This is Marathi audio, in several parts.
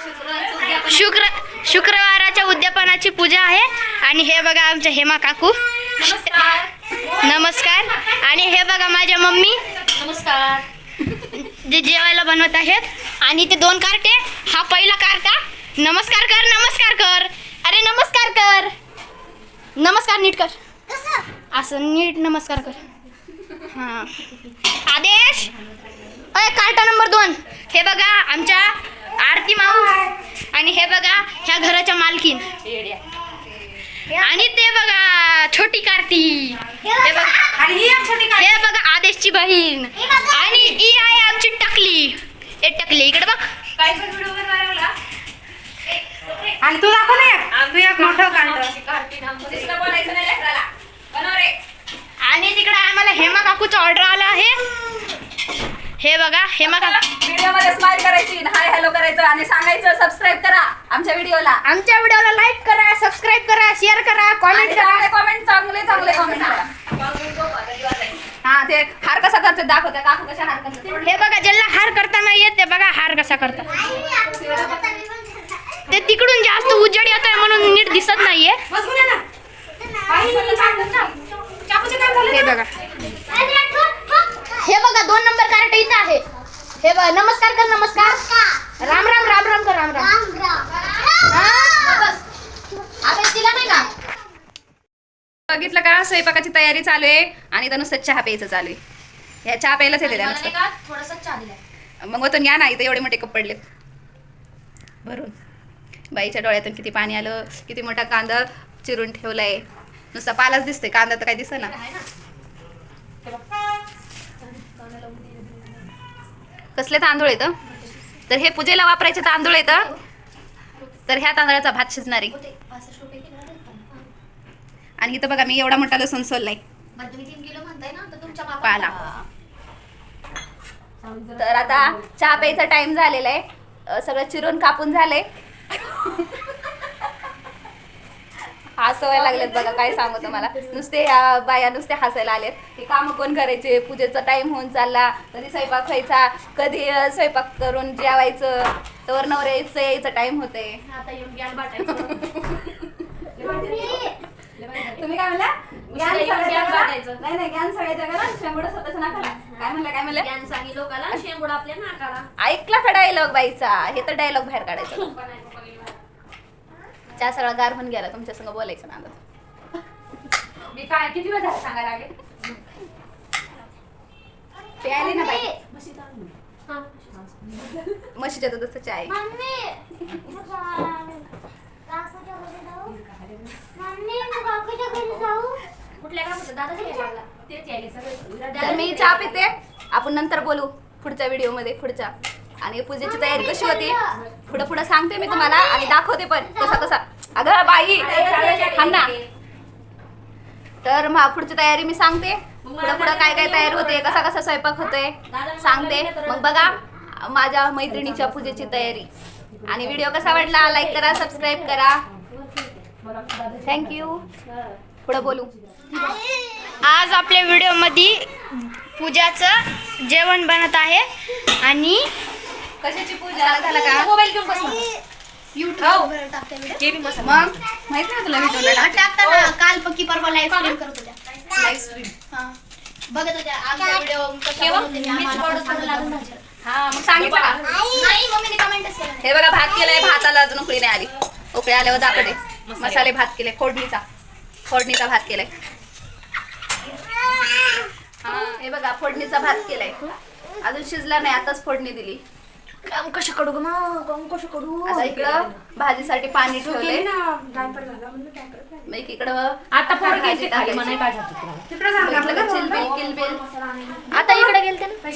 शुक्र शुक्रवाराच्या उद्यापनाची पूजा आहे. आणि हे बघा आमच्या हेमा काकू. नमस्कार. आणि हे बघा माझ्या मम्मी. नमस्कार जे जेवायला बनवत आहेत. आणि ते दोन कार्टे. हा पहिला कार्टा. नमस्कार कर नमस्कार कर. अरे नमस्कार कर. नमस्कार नीट कर. असं नीट नमस्कार कर. हां. आदेश. अय कार्टा नंबर दोन. हे बघा आमच्या आरती माऊ. आणि हे बघा ह्या घराच्या मालकीन. आणि ते बघा छोटी कार्ती. हे बघा. आणि ही एक छोटी हे बघा आदेशची बहीण. आणि ही आहे आमची टकली. हे टकली इकडे बघ. आणि तू दाखव ना एक. तू एक मोठं काढतो दुसरं बोलायचं नाही लेकराला. बनव रे. आणि तिकडे आम्हाला हेमा काकूचा ऑर्डर आला आहे. हे बघा हेमा काकू व्हिडिओमध्ये स्माइल करायची हाय हॅलो करायचं आणि सांगायचं सबस्क्राईब करा आमच्या व्हिडिओला. आमच्या व्हिडिओला लाईक करा सबस्क्राईब करा शेअर करा कॉमेंट करा चांगले कमेंट चांगले चांगले कमेंट करा. हा ते हार कसा करते दाखवते काकू कशा हार करते हे बघा ज्यांना हार करता नाही येत ते बघा हार कसा करतात. ते तिकडून जास्त उजेड येतोय म्हणून नीट दिसत नाहीये. हे? बघा. हे बघा दोन नंबर कार्ट इथं आहे. हे बघा नमस्कार कर नमस्कार. राम राम राम राम कर राम राम. हा, नाही का? बघितलं का? स्वयंपाकाची तयारी चालू आहे आणि इथं नुसतं चहा प्यायचं चालू आहे. या चहा प्यायलाच येते थोडंसं चहा दिलाय. मग वतून या ना इथं एवढे मोठे कप पडलेत. भरून. बाईच्या डोळ्यातून किती पाणी आलं किती मोठा कांदा चिरून ठेवलाय. नुसता पालाच दिसतोय कांदा तर काही दिसत ना. कसले तांदूळ येतं तर हे पूजेला वापरायचे तांदूळ येतं तर ह्या तांदळाचा भात शिजणार. आहे आणि इथं बघा मी एवढा मोठा लसूण सोललाय. पाला. तर आता चहा प्यायचा टाइम झालेला आहे सगळं चिरून कापून झालंय. हसवायला लागलेत बघा काय सांगू तुम्हाला. नुसते ह्या बाया नुसते हसायला आलेत. हे काम कोण करायचे? पूजेचा टाइम होऊन चालला. कधी स्वयंपाक व्हायचा? कधी स्वयंपाक करून जेवायचं? तर नवऱ्याचं यायचं टाइम होते आता येऊन ज्ञान बाटायचं. तुम्ही काय म्हणला? ज्ञान उशिरा येऊन ज्ञान सगळ्याच्या घरात- वाटायचं. नाही नाही ज्ञान सगळ्याच्या घरात शेंबूड स्वतःच्या नाकाला. काय म्हणलं काय म्हणलं? ज्ञान सांगी लोकाला शेंगुड आपल्या नाकाला. ऐकला का डायलॉग बाईचा? हे तर डायलॉग बाहेर काढायचा. चहा सगळा गार होऊन गेला तुमच्या संग बोलायचं ना मी काय किती वेळ झाला सांगायला लागले? ते आले ना बाई. हा. म्हशीच्या दुधाचं कुठल्या दादा तेच यायले सगळे. तर मी चहा पिते. आपण नंतर बोलू पुढच्या व्हिडिओमध्ये पुढच्या. आणि पूजेची तयारी कशी होती? पुढं पुढं सांगते मी तुम्हाला आणि दाखवते पण. कसा कसा अगं बाई थांब ना. तर मा पुढची तयारी मी सांगते. पुढं पुढं काय काय तयार होते कसा कसा स्वयंपाक होतोय सांगते. मग बघा माझ्या मैत्रिणीच्या पूजेची तयारी. आणि व्हिडिओ कसा वाटला लाईक करा सबस्क्राईब करा. थँक्यू पुढं बोलू. आज आपल्या व्हिडिओमध्ये पूजाचं जेवण बनत आहे. आणि कशाची पूजा? झालं का मोबाईल घेऊन बस युट्यूब मग? माहीत नाही तुला व्हिडिओला टाकताना काल पक्की परवा लाईव्ह स्ट्रीम करत होत्या. लाईव्ह स्ट्रीम हा. बघत होत्या. आमचा व्हिडिओ कसा बनवते मी, आम्हाला. हा मग सांगितलं का? नाही मम्मीने कमेंटच केलं हे बघा भात केलाय भाताला अजून उकळी नाही आली. उकळी आल्यावर दाखवते. मसाले भात केले फोडणीचा. फोडणीचा भात केलाय. हा हे बघा फोडणीचा भात केलाय. अजून शिजला नाही आताच फोडणी दिली. काम कसं कडू ग मग काम कसं आता इकडं भाजीसाठी पाणी ठेवलंय. मग इकडं आता पोर गेलते खाली का चिलबिल किलबिल आता इकडे गेलते ना?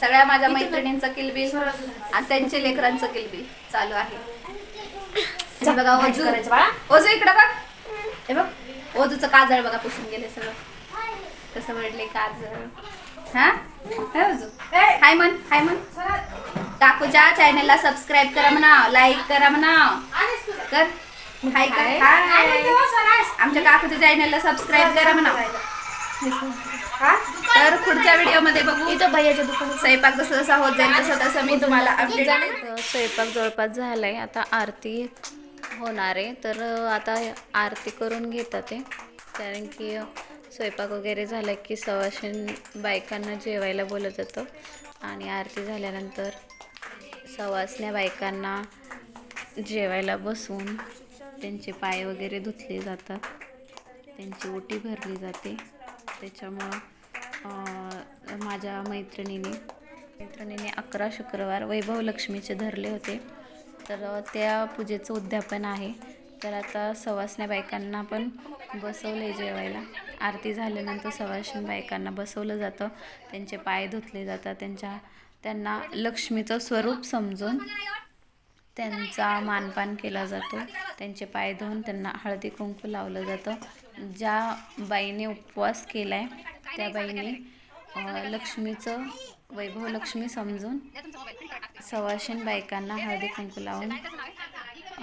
सगळ्या माझ्या मैत्रिणींचं किलबिल आणि त्यांच्या लेकरांचं किलबिल चालू आहे. हे बघा ओजू करायचं बाळा. ओजू इकडं बघ. हे बघ. ओजूचं काजळ बघा पुसून गेले सगळं. कसं वडले काजळ. हा? काय ओजू हाय म्हण हाय म्हण. काकूच्या चॅनलला सबस्क्राईब करा म्हणा लाईक करा म्हणा. कर. हाय कर. हाय आमच्या काकूच्या चॅनलला सबस्क्राईब करा म्हणा. हा? तर पुढच्या व्हिडिओमध्ये बघू. इथं भैयाच्या दुकानात. स्वयंपाक जसं जसा होत जाईल तसं तसं मी तुम्हाला अपडेट स्वयंपाक जवळपास झाला आहे आता आरती होणार आहे. तर आता आरती करून घेतात ते. कारण की स्वयंपाक वगैरे झाला की सवाशीन बायकांना जेवायला बोलत जातं. आणि आरती झाल्यानंतर सवासण्या बायकांना जेवायला बसून त्यांचे पाय वगैरे धुतले जातात. त्यांची ओटी भरली जाते. त्याच्यामुळं माझ्या मैत्रिणीने मैत्रिणीने अकरा शुक्रवार वैभव लक्ष्मीचे धरले होते. तर त्या पूजेचं उद्यापन आहे. तर आता सवासण्या बायकांना पण बसवले जेवायला. आरती झाल्यानंतर सवासणी बायकांना बसवलं जातं. त्यांचे पाय धुतले जातात. त्यांच्या त्यांना लक्ष्मीचं स्वरूप समजून त्यांचा मानपान केला जातो. त्यांचे पाय धुवून त्यांना हळदी कुंकू लावलं जातं. ज्या बाईने उपवास केला आहे त्या बाईने लक्ष्मीचं वैभव लक्ष्मी समजून सवाशीन बायकांना हळदी कुंकू लावून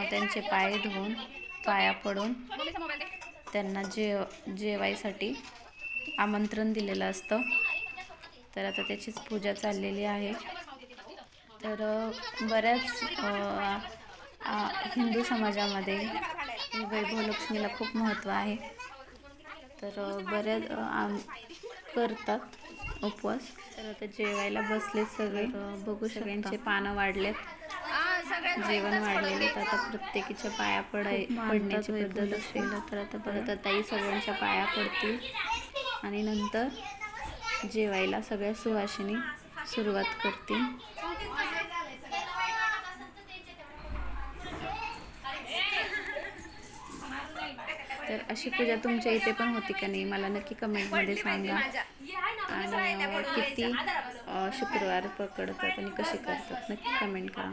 त्यांचे पाय धुवून पाया पडून त्यांना जेव जेवायसाठी आमंत्रण दिलेलं असतं. तर आता त्याचीच पूजा चाललेली आहे. तर बऱ्याच हिंदू समाजामध्ये वैभवलक्ष्मीला खूप महत्त्व आहे. तर बऱ्याच आम करतात उपवास. तर आता जेवायला बसले सगळे. बघू सगळ्यांचे पानं वाढलेत. जेवण वाढलेले. तर आता प्रत्येकीच्या पाया पडाय पडण्याची पद्धत असेल तर आता परत ताई सगळ्यांच्या पाया पडतील. आणि नंतर जेवायला सगळ्या सुवासिनी सुरुवात करतील. तर अशी पूजा तुमच्या इथे पण होती का नाही? मला नक्की कमेंटमध्ये सांगा. आणि किती शुक्रवार पकडतात आणि कशी करतात? नक्की कमेंट करा.